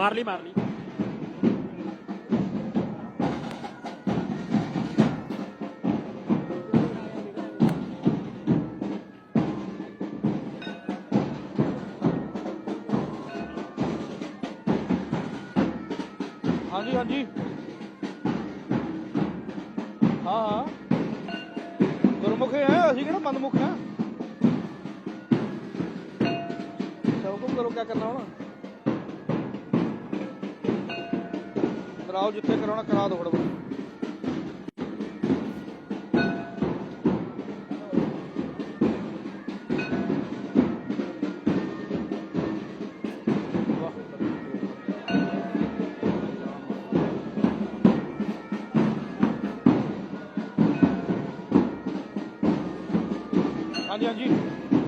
ਮਾਰ ਲਈ ਮਾਰ ਲਈ ਹਾਂਜੀ ਹਾਂਜੀ। ਹਾਂ ਹਾਂ। ਗੁਰਮੁਖੇ ਹੈ, ਅਸੀਂ ਕਿਹੜਾ ਬੰਦਮੁਖ ਹੈ? ਸਭ ਹੁਕਮ ਕਰੋ, ਕਿਆ ਕਰਨਾ ਹੁਣ? ਕਰਾਓ ਜਿੱਥੇ ਕਰਾਉਣਾ ਕਰਾ ਦੋ ਫੜੋ ਹਾਂਜੀ ਹਾਂਜੀ।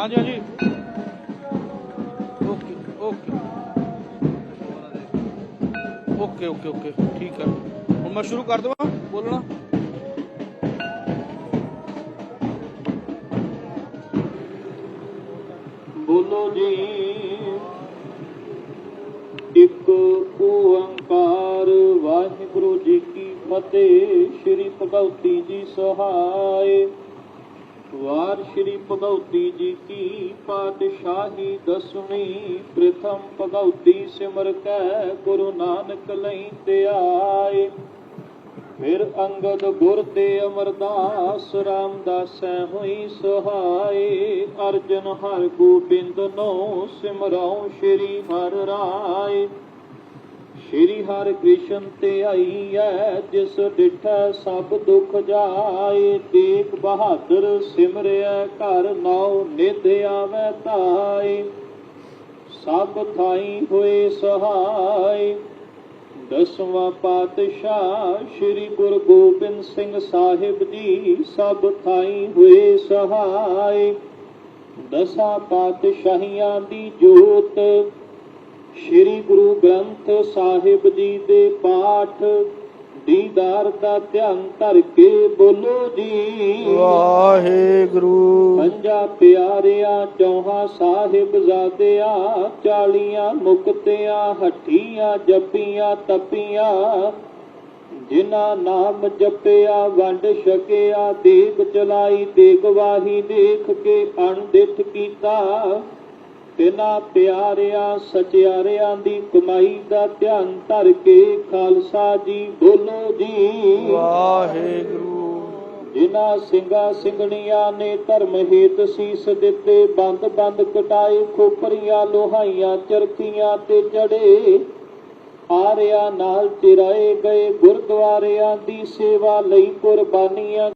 ਹਾਂਜੀ ਹਾਂਜੀ। Okay okay. Okay okay okay. ਠੀਕ ਹੈ ਹੁਣ ਮੈਂ ਸ਼ੁਰੂ ਕਰ ਦਵਾਂ? ਬੋਲਣਾ? ਬੋਲੋ ਜੀ। ਇੱਕ ਓੰਕਾਰ, ਵਾਹਿਗੁਰੂ ਜੀ ਕੀ ਫਤਿਹ। ਸ੍ਰੀ ਭਗਵਤੀ ਜੀ ਸਹਾਇ। ਵਾਰ ਸ੍ਰੀ ਭਗਵਤੀ ਜੀ ਕੀ ਪਾਤਸ਼ਾਹੀ ਦਸਵੀਂ, ਪ੍ਰਥਮ ਭਗਵਤੀ ਸਿਮਰ ਕੈ ਗੁਰੂ ਨਾਨਕ ਲਈ ਤੇ ਆਏ। ਫਿਰ ਅੰਗਦ ਗੁਰ ਤੇ ਅਮਰਦਾਸ ਰਾਮਦਾਸੈ ਹੋਈ ਸਹਾਈ ਅਰਜਨ ਹਰ ਗੋਬਿੰਦ ਨੋ ਸਿਮਰਾਉ ਸ੍ਰੀ ਹਰਿ ਰਾਏ। ਸ੍ਰੀ ਹਰਿ ਕ੍ਰਿਸ਼ਨ ਤੇ ਆਈ ਐ, ਜਿਸ ਡਿਠੈ ਸਭ ਦੁਖ ਜਾਏ, ਤੇਗ ਬਹਾਦਰ ਸਿਮਰਿਆ ਘਰ ਨਾਉ ਨਿਧ ਆਵੈ ਤਾਈ ਸਭ ਥਾਈ ਹੋਏ ਸਹਾਈ ਦਸਵਾਂ ਪਾਤਸ਼ਾਹ ਸ੍ਰੀ ਗੁਰੂ ਗੋਬਿੰਦ ਸਿੰਘ ਸਾਹਿਬ ਜੀ ਸਭ ਥਾਈ ਹੋਏ ਸਹਾਈ ਦਸਾਂ ਪਾਤਸ਼ਾਹੀਆਂ ਦੀ ਜੋਤ ਸ੍ਰੀ ਗੁਰੂ ਗ੍ਰੰਥ ਸਾਹਿਬ ਜੀ ਦੇ ਪਾਠ ਦੀਦਾਰ ਦਾ ਧਿਆਨ ਧਰ ਕੇ ਬੋਲੋ ਜੀ। ਵਾਹਿਗੁਰੂ। ਪੰਜਾ ਪਿਆਰਿਆਂ ਚੌਹਾਂ ਸਾਹਿਬ ਜ਼ਾਦਿਆਂ ਚਾਲੀਆਂ ਮੁਕਤਿਆਂ ਹੱਠੀਆਂ ਜੱਪੀਆਂ ਤਪੀਆਂ ਜਿਨ੍ਹਾਂ ਨਾਮ ਜਪਿਆ ਵੰਡ ਛਕਿਆ ਦੇਗ ਚਲਾਈ ਤੇ ਗਵਾਹੀ ਦੇਖ ਕੇ ਅਣਦਿਠ ਕੀਤਾ। ਤਿਨਾ ਪਿਆਰਿਆਂ ਸਚਿਆਰਿਆਂ ਦੀ ਕਮਾਈ ਦਾ ਧਿਆਨ ਧਰ ਕੇ ਖਾਲਸਾ ਜੀ ਬੋਲੋ ਜੀ। ਵਾਹਿਗੁਰੂ। ਜਿਨ੍ਹਾਂ ਸਿੰਘਾਂ ਸਿੰਘਣੀਆਂ ਨੇ ਧਰਮ ਹੇਤ ਸੀਸ ਦਿੱਤੇ ਬੰਦ ਬੰਦ ਕਟਾਏ ਖੋਪਰੀਆਂ ਲੋਹਾਈਆਂ ਚਰਖੀਆਂ ਤੇ ਚੜੇ। ਆਰਿਆਂ ਨਾਲ ਚਿਰਾਏ ਗਏ ਗੁਰਦੁਆਰਿਆਂ ਦੀ ਸੇਵਾ ਲਈ ਕੁਰਬਾਨੀਆਂ